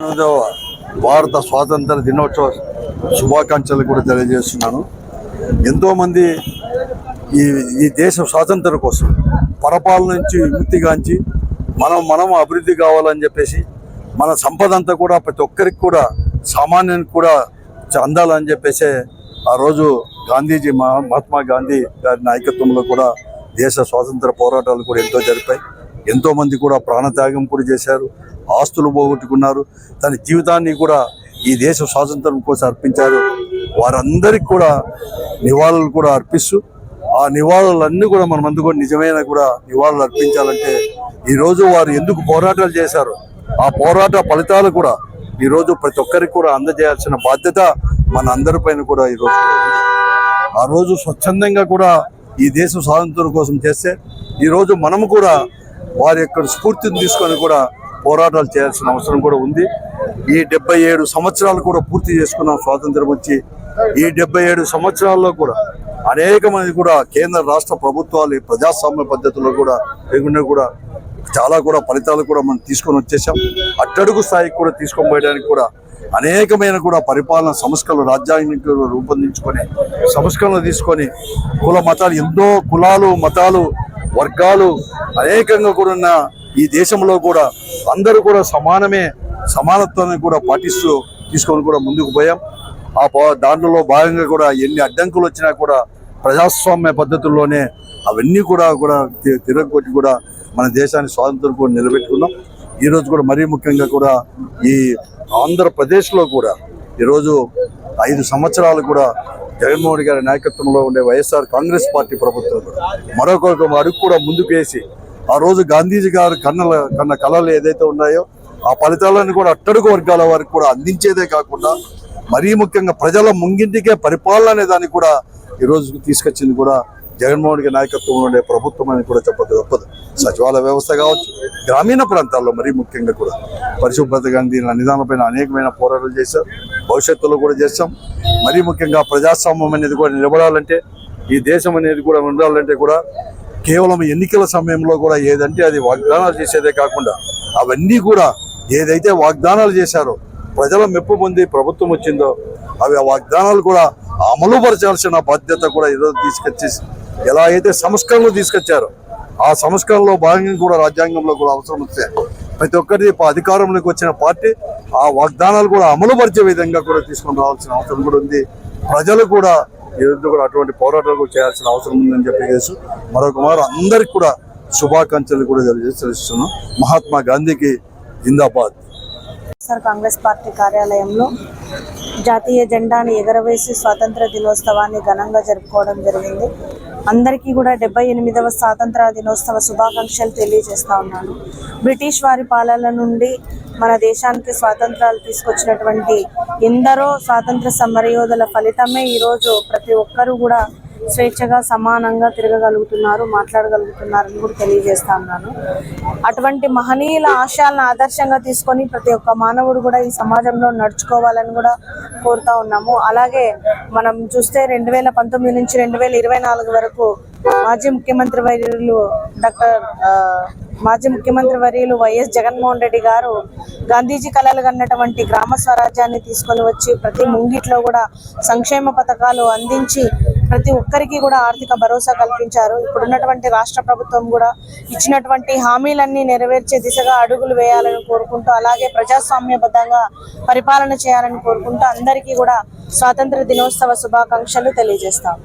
ఎనిమిదవ భారత స్వాతంత్ర దినోత్సవ శుభాకాంక్షలు కూడా తెలియజేస్తున్నాను. ఎంతోమంది ఈ ఈ దేశ స్వాతంత్రం కోసం పరపాలన నుంచి విముక్తిగాంచి మనం మనం అభివృద్ధి కావాలని చెప్పేసి మన సంపద అంతా కూడా ప్రతి ఒక్కరికి కూడా సామాన్యానికి కూడా అందాలని చెప్పేసి ఆ రోజు గాంధీజీ మహా- మహాత్మా గాంధీ గారి నాయకత్వంలో కూడా దేశ స్వాతంత్ర పోరాటాలు కూడా ఎంతో జరిపాయి. ఎంతో మంది కూడా ప్రాణత్యాగం కూడా చేశారు. ఆస్తులు పోగొట్టుకున్నారు. తన జీవితాన్ని కూడా ఈ దేశ స్వాతంత్రం కోసం అర్పించారు. వారందరికీ కూడా నివాళులు కూడా అర్పిస్తూ ఆ నివాళులన్నీ కూడా మనం మందు నిజమైన కూడా నివాళులు అర్పించాలంటే ఈరోజు వారు ఎందుకు పోరాటాలు చేశారు? ఆ పోరాట ఫలితాలు కూడా ఈ రోజు ప్రతి ఒక్కరికి కూడా అందజేయాల్సిన బాధ్యత మన అందరిపైన కూడా ఈ రోజు ఆ రోజు స్వచ్ఛందంగా కూడా ఈ దేశ స్వాతంత్రం కోసం చేస్తే ఈరోజు మనము కూడా వారి యొక్క స్ఫూర్తిని తీసుకొని కూడా పోరాటాలు చేయాల్సిన అవసరం కూడా ఉంది. ఈ డెబ్బై ఏడు సంవత్సరాలు కూడా పూర్తి చేసుకున్నాం స్వాతంత్రం వచ్చి. ఈ డెబ్బై ఏడు సంవత్సరాల్లో కూడా అనేక మంది కూడా కేంద్ర రాష్ట్ర ప్రభుత్వాలు ప్రజాస్వామ్య పద్ధతిలో కూడా లేకుండా కూడా చాలా కూడా ఫలితాలు కూడా మనం తీసుకొని వచ్చేసాం. అట్టడుగు స్థాయికి కూడా తీసుకొని పోయడానికి కూడా అనేకమైన కూడా పరిపాలన సంస్కరణలు రాజ్యాంగ రూపొందించుకొని సంస్కరణలు తీసుకొని కుల మతాలు ఎన్నో కులాలు మతాలు వర్గాలు అనేకంగా కూడా ఉన్న ఈ దేశంలో కూడా అందరూ కూడా సమానమే సమానత్వాన్ని కూడా పాటిస్తూ తీసుకొని కూడా ముందుకు పోయాం. ఆ పో- దాంట్లో భాగంగా కూడా ఎన్ని అడ్డంకులు వచ్చినా కూడా ప్రజాస్వామ్య పద్ధతుల్లోనే అవన్నీ కూడా కూడా తిరగొట్టి కూడా మన దేశాన్ని స్వాతంత్రం కూడా నిలబెట్టుకున్నాం. ఈరోజు కూడా మరీ ముఖ్యంగా కూడా ఈ ఆంధ్రప్రదేశ్లో కూడా ఈరోజు ఐదు సంవత్సరాలు కూడా జగన్మోహన్ గారి నాయకత్వంలో ఉండే వైఎస్ఆర్ కాంగ్రెస్ పార్టీ ప్రభుత్వం కూడా మరొక అడుగు కూడా ముందుకు వేసి ఆ రోజు గాంధీజీ గారు కన్నల కన్న కళలు ఏదైతే ఉన్నాయో ఆ ఫలితాలను కూడా అట్టడుగు వర్గాల వారికి కూడా అందించేదే కాకుండా మరీ ముఖ్యంగా ప్రజల ముంగింటికే పరిపాలన అనే దాన్ని కూడా ఈ తీసుకొచ్చింది కూడా జగన్మోహన్ రెడ్డి నాయకత్వంలో ఉండే ప్రభుత్వం అని కూడా చెప్పదు తప్పదు. సచివాలయ వ్యవస్థ కావచ్చు గ్రామీణ ప్రాంతాల్లో మరీ ముఖ్యంగా కూడా. పరిశుభ్రత గాంధీ నిదానపైన అనేకమైన పోరాటాలు చేశారు భవిష్యత్తులో కూడా చేస్తాం. మరీ ముఖ్యంగా ప్రజాస్వామ్యం అనేది కూడా నిలబడాలంటే ఈ దేశం అనేది కూడా ఉండాలంటే కూడా కేవలం ఎన్నికల సమయంలో కూడా ఏదంటే అది వాగ్దానాలు చేసేదే కాకుండా అవన్నీ కూడా ఏదైతే వాగ్దానాలు చేశారో ప్రజల మెప్పు పొంది ప్రభుత్వం వచ్చిందో అవి ఆ వాగ్దానాలు కూడా అమలుపరచాల్సిన బాధ్యత కూడా ఈరోజు తీసుకొచ్చేసి ఎలా అయితే సంస్కరణలు తీసుకొచ్చారో ఆ సంస్కరణలో భాగంగా కూడా రాజ్యాంగంలో కూడా అవసరం వస్తే ప్రతి ఒక్కరి అధికారంలోకి వచ్చిన పార్టీ ఆ వాగ్దానాలు కూడా అమలుపరిచే విధంగా కూడా తీసుకొని రావాల్సిన అవసరం కూడా ఉంది. ప్రజలు కూడా ఈరోజు కూడా అటువంటి పోరాటాలు కూడా చేయాల్సిన అవసరం ఉందని చెప్పేసి మరొక మారు అందరికి కూడా శుభాకాంక్షలు కూడా తెలియజేసి తెలుస్తున్నాం. మహాత్మా గాంధీకి జిందాబాద్. సార్ కాంగ్రెస్ పార్టీ కార్యాలయంలో జాతీయ జెండాని ఎగరవేసి స్వాతంత్ర దినోత్సవాన్ని ఘనంగా జరుపుకోవడం జరిగింది. అందరికీ కూడా డెబ్బై ఎనిమిదవ స్వాతంత్ర దినోత్సవ శుభాకాంక్షలు తెలియజేస్తా ఉన్నాను. బ్రిటిష్ వారి పాలన నుండి మన దేశానికి స్వాతంత్రాలు తీసుకొచ్చినటువంటి ఎందరో స్వాతంత్ర సమరయోధుల ఫలితమే ఈరోజు ప్రతి ఒక్కరూ కూడా స్వేచ్ఛగా సమానంగా తిరగగలుగుతున్నారు మాట్లాడగలుగుతున్నారని కూడా తెలియజేస్తా ఉన్నాను. అటువంటి మహనీయుల ఆశయాలను ఆదర్శంగా తీసుకొని ప్రతి ఒక్క మానవుడు కూడా ఈ సమాజంలో నడుచుకోవాలని కూడా కోరుతా ఉన్నాము. అలాగే మనం చూస్తే రెండు వేల పంతొమ్మిది నుంచి రెండు వేల ఇరవై నాలుగు వరకు మాజీ ముఖ్యమంత్రి వర్యులు డాక్టర్ మాజీ ముఖ్యమంత్రి వర్యులు వైఎస్ జగన్మోహన్ రెడ్డి గారు గాంధీజీ కళలు కన్నటువంటి గ్రామ స్వరాజ్యాన్ని తీసుకొని వచ్చి ప్రతి ముంగిట్లో కూడా సంక్షేమ పథకాలు అందించి ప్రతి ఒక్కరికి కూడా ఆర్థిక భరోసా కల్పించారు. ఇప్పుడున్నటువంటి రాష్ట్ర ప్రభుత్వం కూడా ఇచ్చినటువంటి హామీలన్నీ నెరవేర్చే దిశగా అడుగులు వేయాలని కోరుకుంటూ అలాగే ప్రజాస్వామ్యబద్ధంగా పరిపాలన చేయాలని కోరుకుంటూ అందరికీ కూడా స్వాతంత్ర దినోత్సవ శుభాకాంక్షలు తెలియజేస్తాం.